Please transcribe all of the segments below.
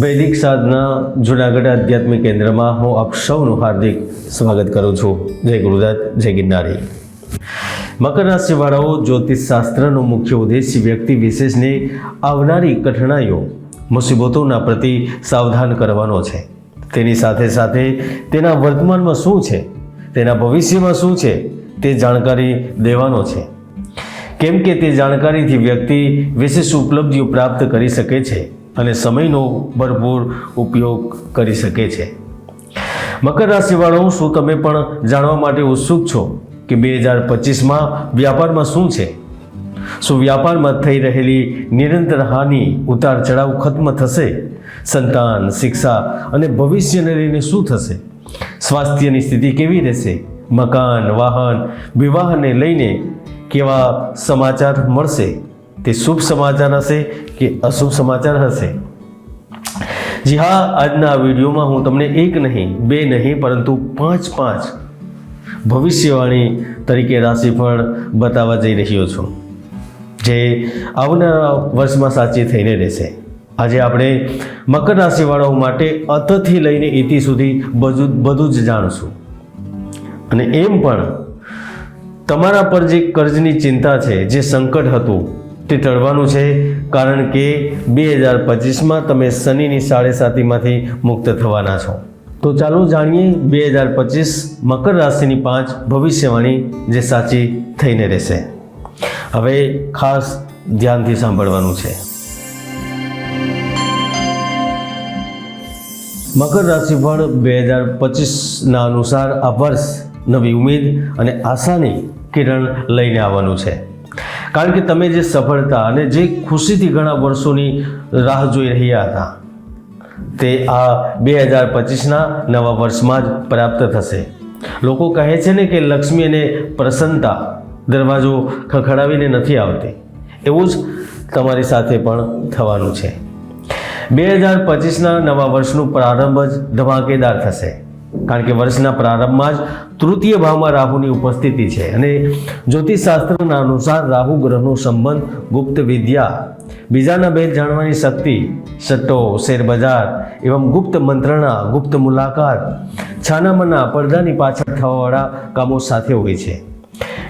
વૈદિક સાધના જુનાગઢ આધ્યાત્મિક કેન્દ્રમાં હું આપ સૌનું હાર્દિક સ્વાગત કરું છું. જય ગુરુદત્ત, જય ગિરનારી. મકર રાશિવાળાઓ જ્યોતિષ શાસ્ત્રનો મુખ્ય ઉદ્દેશ વ્યક્તિ વિશેષને આવનારી કઠણાઈઓ મુસીબતોના પ્રતિ સાવધાન કરવાનો છે. તેની સાથે સાથે તેના વર્તમાનમાં શું છે? તેના ભવિષ્યમાં શું છે? તે જાણકારી દેવાનો છે. કેમ કે તે જાણકારીથી વ્યક્તિ વિશેષ ઉપલબ્ધિઓ પ્રાપ્ત કરી શકે છે. અને સમયનો ભરપૂર ઉપયોગ કરી શકે છે. મકર રાશિવાળો, શું તમે પણ જાણવા માટે ઉત્સુક છો કે બે હજાર પચીસમાં વ્યાપારમાં શું છે? શું વ્યાપારમાં થઈ રહેલી નિરંતર હાનિ, ઉતાર ચઢાવ ખત્મ થશે? સંતાન, શિક્ષા અને ભવિષ્યને લઈને શું થશે? સ્વાસ્થ્યની સ્થિતિ કેવી રહેશે? મકાન, વાહન, વિવાહને લઈને કેવા સમાચાર મળશે? તે શુભ સમાચાર હશે કે અશુભ સમાચાર હશે. જી હા, આજના વિડીયોમાં હું તમને એક નહીં, બે નહીં, પરંતુ પાંચ પાંચ ભવિષ્યવાણી તરીકે રાશિફળ બતાવવા જઈ રહ્યો છું. જે આવનારા વર્ષમાં સાચી થઈને રહેશે. આજે આપણે મકર રાશિવાળાઓ માટે અતથી લઈને ઇતિ સુધી બધું બધું જ જાણશું. અને એમ પણ તમારા પર જે કર્જની ચિંતા છે, જે સંકટ હતું તે ટળવાનું છે, કારણ કે બે હજાર પચીસમાં તમે શનિની સાડે સાતીમાંથી મુક્ત થવાના છો. તો ચાલો જાણીએ બે હજાર પચીસ મકર રાશિની પાંચ ભવિષ્યવાણી જે સાચી થઈને રહેશે. હવે ખાસ ધ્યાનથી સાંભળવાનું છે. મકર રાશિફળ બે હજાર પચીસના અનુસાર આ વર્ષ નવી ઉમેદ અને આશાની કિરણ લઈને આવવાનું છે. કારણ કે તમે જે સફળતા અને જે ખુશીથી ઘણા વર્ષોની રાહ જોઈ રહ્યા હતા, તે આ બે હજાર પચીસના નવા વર્ષમાં જ પ્રાપ્ત થશે. લોકો કહે છે ને કે લક્ષ્મી અને પ્રસન્નતા દરવાજો ખખડાવીને નથી આવતી. એવું જ તમારી સાથે પણ થવાનું છે. બે હજાર પચીસના નવા વર્ષનું પ્રારંભ જ ધમાકેદાર થશે. કારણ કે વર્ષના પ્રારંભમાં જ તૃતીય ભાવમાં રાહુની ઉપસ્થિતિ છે. અને જ્યોતિષશાસ્ત્રના અનુસાર રાહુ ગ્રહનો સંબંધ ગુપ્ત વિદ્યા, બીજાના ભેદ જાણવાની શક્તિ, સટ્ટો, શેરબજાર એવં ગુપ્ત મંત્રણા, ગુપ્ત મુલાકાત, છાનામાના પડદાની પાછળ થવાવાળા કામો સાથે હોય છે.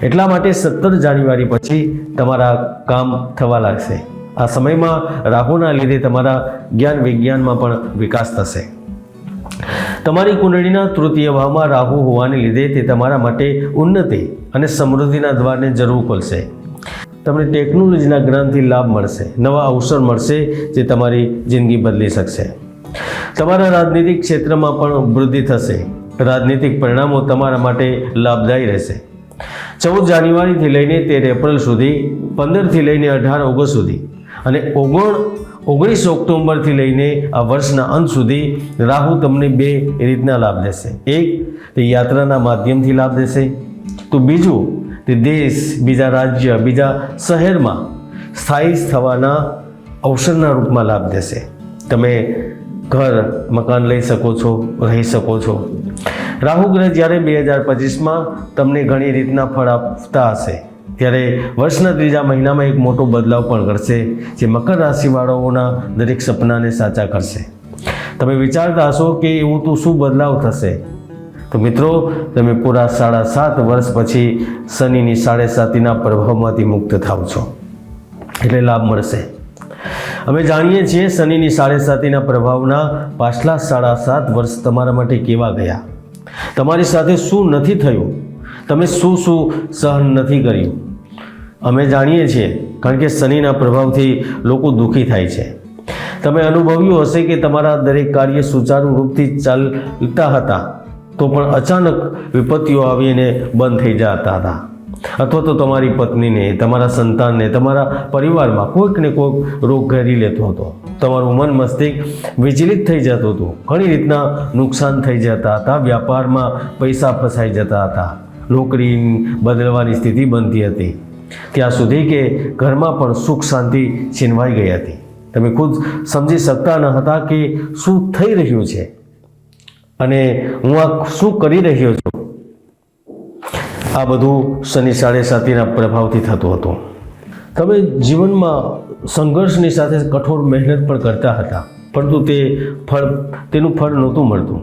એટલા માટે સત્તર જાન્યુઆરી પછી તમારા કામ થવા લાગશે. આ સમયમાં રાહુના લીધે તમારા જ્ઞાન વિજ્ઞાનમાં પણ વિકાસ થશે. તમારી કુંડળીના તૃતીય ભાવમાં રાહુ હોવાને લીધે તે તમારા માટે ઉન્નતિ અને સમૃદ્ધિના દ્વારને જરૂર ખોલશે. તમને ટેકનોલોજીના જ્ઞાનથી લાભ મળશે, નવા અવસર મળશે જે તમારી જિંદગી બદલી શકશે. તમારા રાજનીતિક ક્ષેત્રમાં પણ વૃદ્ધિ થશે. રાજનીતિક પરિણામો તમારા માટે લાભદાયી રહેશે. ચૌદ જાન્યુઆરીથી લઈને તેર એપ્રિલ સુધી, પંદરથી લઈને અઢાર ઓગસ્ટ સુધી અને ઓગણ ઓગણીસ ઓક્ટોબરથી લઈને આ વર્ષના અંત સુધી રાહુ તમને બે રીતના લાભ દેશે. એક, તે યાત્રાના માધ્યમથી લાભ દેશે. તો બીજું, તે દેશ, બીજા રાજ્ય, બીજા શહેરમાં સ્થાયી થવાના અવસરના રૂપમાં લાભ દેશે. તમે ઘર, મકાન લઈ શકો છો, રહી શકો છો. રાહુ ગ્રહ જ્યારે બે હજાર પચીસમાં તમને ઘણી રીતના ફળ આપતા હશે. ત્યારે વર્ષના ત્રીજા મહિનામાં એક મોટો બદલાવ પણ કરશે જે મકર રાશિવાળાઓના દરેક સપનાને સાચા કરશે. તમે વિચારતા હશો કે એવું તો શું બદલાવ થશે? તો મિત્રો, તમે પૂરા સાડા સાત વર્ષ પછી શનિની સાડે સાતીના પ્રભાવમાંથી મુક્ત થાવ છો. એટલે લાભ મળશે. અમે જાણીએ છીએ શનિની સાડે સાતીના પ્રભાવના પાછલા સાડા સાત વર્ષ તમારા માટે કેવા ગયા? તમારી સાથે શું નથી થયું? તમે શું શું સહન નથી કર્યું? અમે જાણીએ છીએ, કારણ કે શનિના પ્રભાવથી લોકો દુઃખી થાય છે. તમે અનુભવ્યું હશે કે તમારા દરેક કાર્ય સુચારુ રૂપથી ચાલતા હતા, તો પણ અચાનક વિપત્તિઓ આવીને બંધ થઈ જતા હતા. અથવા તો તમારી પત્નીને, તમારા સંતાનને, તમારા પરિવારમાં કોઈક ને કોઈક રોગ ઘેરી લેતો હતો. તમારું મન મસ્તિષ્ક વિચલિત થઈ જતું હતું. ઘણી રીતના નુકસાન થઈ જતા હતા, વ્યાપારમાં પૈસા ફસાઈ જતા હતા. નોકરી બદલવાની સ્થિતિ બનતી હતી. ત્યાં સુધી કે ઘરમાં પણ સુખ શાંતિ છીનવાઈ ગઈ હતી. તમે ખુદ સમજી શકતા ન હતા કે શું થઈ રહ્યું છે. અને હું આ શું કરી રહ્યો છું. આ બધું શનિ સાડે સાતીના પ્રભાવથી થતું હતું. તમે જીવનમાં સંઘર્ષની સાથે કઠોર મહેનત પણ કરતા હતા. પરંતુ તે ફળ, તેનું ફળ નહોતું મળતું.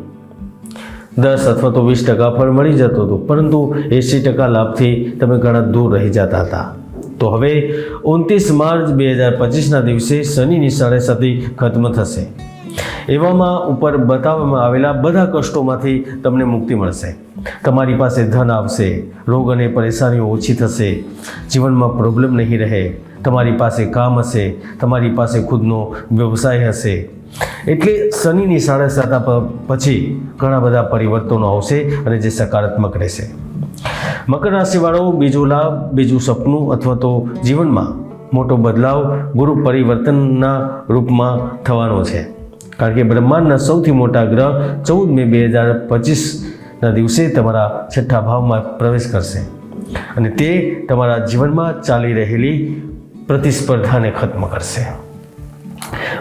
દસ અથવા તો વીસ ટકા ફળ મળી જતું હતું. પરંતુ એંસી ટકા લાભથી તમે ઘણા દૂર રહી જતા હતા. તો હવે ઉનત્રીસ માર્ચ બે હજાર પચીસના દિવસે શનિની સાડે સતી ખત્મ થશે. એવામાં ઉપર બતાવવામાં આવેલા બધા કષ્ટોમાંથી તમને મુક્તિ મળશે. તમારી પાસે ધન આવશે, રોગ અને પરેશાનીઓ ઓછી થશે, જીવનમાં પ્રોબ્લેમ નહીં રહે, તમારી પાસે કામ હશે, તમારી પાસે ખુદનો વ્યવસાય હશે એટલે શનિની સાડા સાત પછી ઘણા બધા પરિવર્તનો આવશે અને જે સકારાત્મક રહેશે. મકર રાશિવાળો બીજો લાભ, બીજું સપનું અથવા તો જીવનમાં મોટો બદલાવ ગુરુ પરિવર્તનના રૂપમાં થવાનો છે. કારણ કે બ્રહ્માંડના સૌથી મોટા ગ્રહ ચૌદ મે બે હજાર પચીસના દિવસે તમારા છઠ્ઠા ભાવમાં પ્રવેશ કરશે. અને તે તમારા જીવનમાં ચાલી રહેલી પ્રતિસ્પર્ધાને ખત્મ કરશે.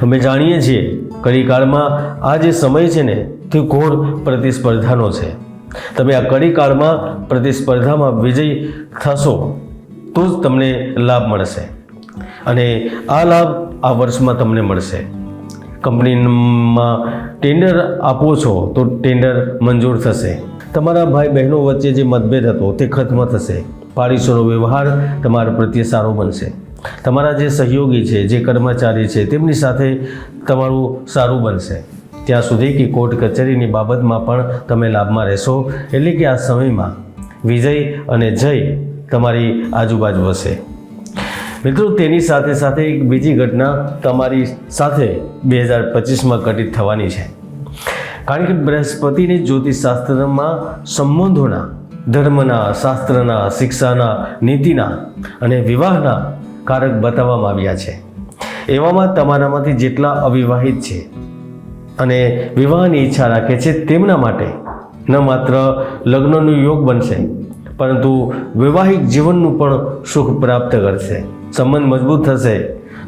અમે જાણીએ છીએ કળીકાળમાં આ જે સમય છે ને, તે ઘોર પ્રતિસ્પર્ધાનો છે. તમે આ કડીકાળમાં પ્રતિસ્પર્ધામાં વિજય થશો, તો જ તમને લાભ મળશે. અને આ લાભ આ વર્ષમાં તમને મળશે. કંપનીમાં ટેન્ડર આપો છો, તો ટેન્ડર મંજૂર થશે. તમારા ભાઈ બહેનો વચ્ચે જે મતભેદ હતો, તે ખત્મ થશે. પાડીશોનો વ્યવહાર તમારા પ્રત્યે સારો બનશે. તમારા જે સહયોગી છે, જે કર્મચારી છે, તેમની સાથે તમારું સારું બનશે. ત્યાં સુધી કે કોર્ટ કચેરીની બાબતમાં પણ તમે લાભમાં રહેશો. એટલે કે આ સમયમાં વિજય અને જય તમારી આજુબાજુ હશે મિત્રો, તેની સાથે સાથે એક બીજી ઘટના તમારી સાથે બે હજાર પચીસમાં ઘટિત થવાની છે. કારણ કે બૃહસ્પતિની જ્યોતિષશાસ્ત્રમાં સંબંધોના, ધર્મના, શાસ્ત્રના, શિક્ષાના, નીતિના અને વિવાહના કારક બતાવવામાં આવ્યા છે. એવામાં તમારામાંથી જેટલા અવિવાહિત છે અને વિવાહની ઈચ્છા રાખે છે તેમના માટે ન માત્ર લગ્નનો યોગ બનશે, પરંતુ વૈવાહિક જીવનનું પણ સુખ પ્રાપ્ત કરશે. સંબંધ મજબૂત થશે.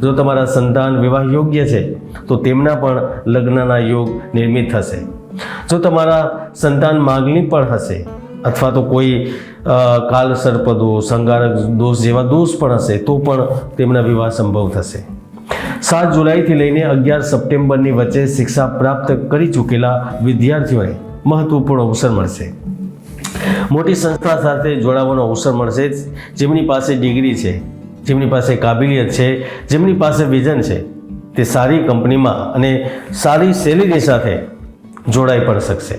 જો તમારા સંતાન વિવાહ યોગ્ય છે, તો તેમના પણ લગ્નના યોગ નિર્મિત થશે. જો તમારા સંતાન માગણી પણ હશે અથવા તો કોઈ કાલ સર્પ દોષ દોષ જેવા દોષ પણ હશે, તો પણ તેમના વિવાહ સંભવ થશે. સાત જુલાઈથી લઈને અગિયાર સપ્ટેમ્બરની વચ્ચે શિક્ષા પ્રાપ્ત કરી ચૂકેલા વિદ્યાર્થીઓને મહત્વપૂર્ણ અવસર મળશે. મોટી સંસ્થા સાથે જોડાવાનો અવસર મળશે જેમની પાસે ડિગ્રી છે, જેમની પાસે કાબિલિયત છે, જેમની પાસે વિઝન છે, તે સારી કંપનીમાં અને સારી સેલેરી સાથે જોડાઈ પણ શકશે.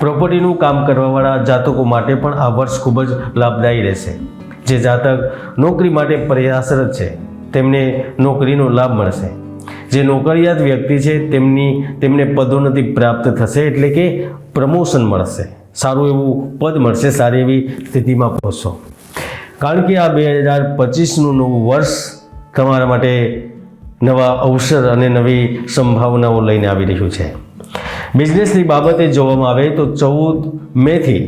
પ્રોપર્ટીનું કામ કરવાવાળા જાતકો માટે પણ આ વર્ષ ખૂબ જ લાભદાયી રહેશે. જે જાતક નોકરી માટે પ્રયાસરત છે, તેમને નોકરીનો લાભ મળશે. જે નોકરિયાત વ્યક્તિ છે, તેમની, તેમને પદોન્નતિ પ્રાપ્ત થશે, એટલે કે પ્રમોશન મળશે. સારું એવું પદ મળશે, સારી એવી સ્થિતિમાં પહોંચશો. કારણ કે આ બે હજાર પચીસનું નવું વર્ષ તમારા માટે નવા અવસર અને નવી સંભાવનાઓ લઈને આવી રહ્યું છે. બિઝનેસની બાબતે જોવામાં આવે તો ચૌદ મેથી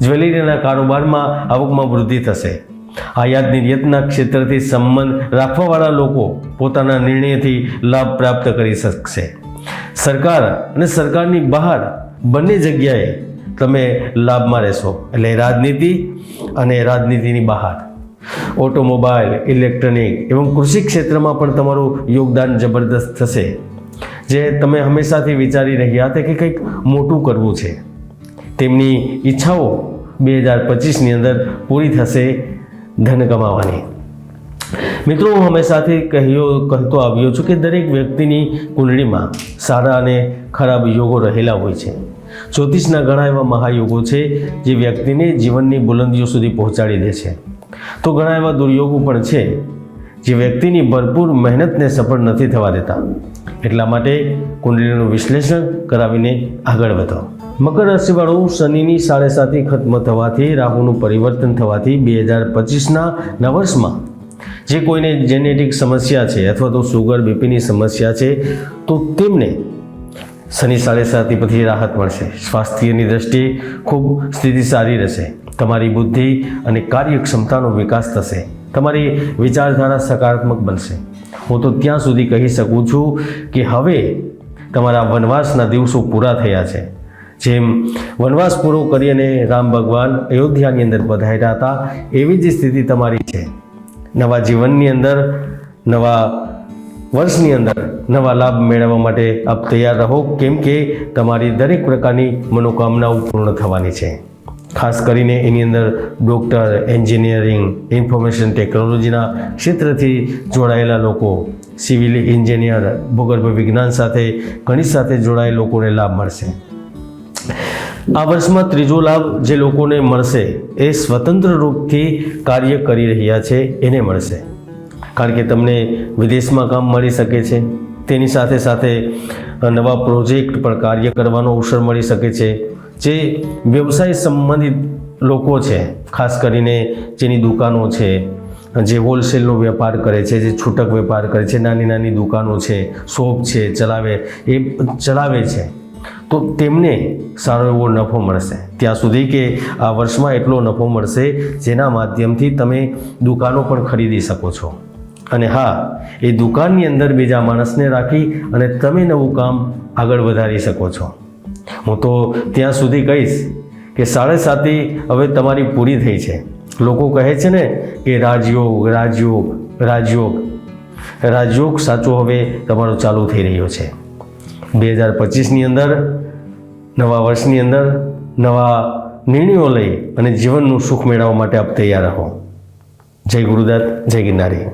જ્વેલરીના કારોબારમાં આવકમાં વૃદ્ધિ થશે. આયાત નિર્યાતના ક્ષેત્રથી સંબંધ રાખવાવાળા લોકો પોતાના નિર્ણયથી લાભ પ્રાપ્ત કરી શકશે. સરકાર અને સરકારની બહાર બંને જગ્યાએ તમે લાભમાં રહેશો, એટલે રાજનીતિ અને રાજનીતિની બહાર. ઓટોમોબાઈલ, ઇલેક્ટ્રોનિક એવં કૃષિ ક્ષેત્રમાં પણ તમારું યોગદાન જબરદસ્ત થશે. જે તમે હંમેશાથી વિચારી રહ્યા હતા કે કંઈક મોટું કરવું છે. તેમની ઈચ્છાઓ બે હજાર પચીસની અંદર પૂરી થશે ધન કમાવાની. મિત્રો, હું હંમેશાથી કહ્યો, કહેતો આવ્યો છું કે દરેક વ્યક્તિની કુંડળીમાં સારા અને ખરાબ યોગો રહેલા હોય છે. જ્યોતિષના ઘણા એવા મહાયોગો છે જે વ્યક્તિને જીવનની બુલંદીઓ સુધી પહોંચાડી દે છે. તો ઘણા એવા દુર્યોગો પણ છે જે વ્યક્તિની ભરપૂર મહેનતને સફળ નથી થવા દેતા. એટલા માટે કુંડલીનું વિશ્લેષણ કરાવીને આગળ વધો. મકર રાશિવાળું શનિની સાડે સાતી ખત્મ થવાથી, રાહુનું પરિવર્તન થવાથી બે હજાર પચીસના નવા વર્ષમાં જે કોઈને જેનેટિક સમસ્યા છે અથવા તો સુગર બીપીની સમસ્યા છે, તો તેમને શનિ સાડે સાતી પછી રાહત મળશે. સ્વાસ્થ્યની દ્રષ્ટિએ ખૂબ સ્થિતિ સારી રહેશે. તમારી બુદ્ધિ અને કાર્યક્ષમતાનો વિકાસ થશે. તમારી વિચારધારા સકારાત્મક બનશે. હું તો ત્યાં સુધી કહી શકું છું કે હવે તમારા વનવાસના દિવસો પૂરા થયા છે. જેમ વનવાસ પૂરો કરી અને રામ ભગવાન અયોધ્યાની અંદર પધાર્યા હતા, એવી જ સ્થિતિ તમારી છે. નવા જીવનની અંદર, નવા વર્ષની અંદર નવા લાભ મેળવવા માટે આપ તૈયાર રહો, કેમ કે તમારી દરેક પ્રકારની મનોકામનાઓ પૂર્ણ થવાની છે. ખાસ કરીને એની અંદર ડૉક્ટર, એન્જિનિયરિંગ, ઇન્ફોર્મેશન ટેકનોલોજીના ક્ષેત્રથી જોડાયેલા લોકો, સિવિલ એન્જિનિયર, ભૂગર્ભ વિજ્ઞાન સાથે, ગણિત સાથે જોડાયેલા લોકોને લાભ મળશે. આ વર્ષમાં ત્રીજો લાભ જે લોકોને મળશે એ સ્વતંત્ર રૂપથી કાર્ય કરી રહ્યા છે, એને મળશે. કારણ કે તમને વિદેશમાં કામ મળી શકે છે, તેની સાથે સાથે નવા પ્રોજેક્ટ પર કાર્ય કરવાનો અવસર મળી શકે છે જે વ્યવસાય સંબંધિત લોકો છે, ખાસ કરીને જેની દુકાનો છે, જે હોલસેલનો વેપાર કરે છે, જે છૂટક વેપાર કરે છે, નાની નાની દુકાનો છે, શોપ છે, ચલાવે, એ ચલાવે છે, તો તેમને સારો એવો નફો મળશે. ત્યાં સુધી કે આ વર્ષમાં એટલો નફો મળશે જેના માધ્યમથી તમે દુકાનો પણ ખરીદી શકો છો. અને હા, એ દુકાનની અંદર બીજા માણસને રાખી અને તમે નવું કામ આગળ વધારી શકો છો. હું તો ત્યાં સુધી કહીશ કે સાડે સાતી હવે તમારી પૂરી થઈ છે. લોકો કહે છે ને કે રાજયોગ રાજયોગ રાજયોગ. રાજયોગ સાચો હવે તમારો ચાલુ થઈ રહ્યો છે. બે હજાર પચીસની અંદર, નવા વર્ષની અંદર, નવા નિર્ણયો લઈ અને જીવનનું સુખ મેળવવા માટે આપ તૈયાર રહો. જય ગુરુદત્ત, જય ગિરનારી.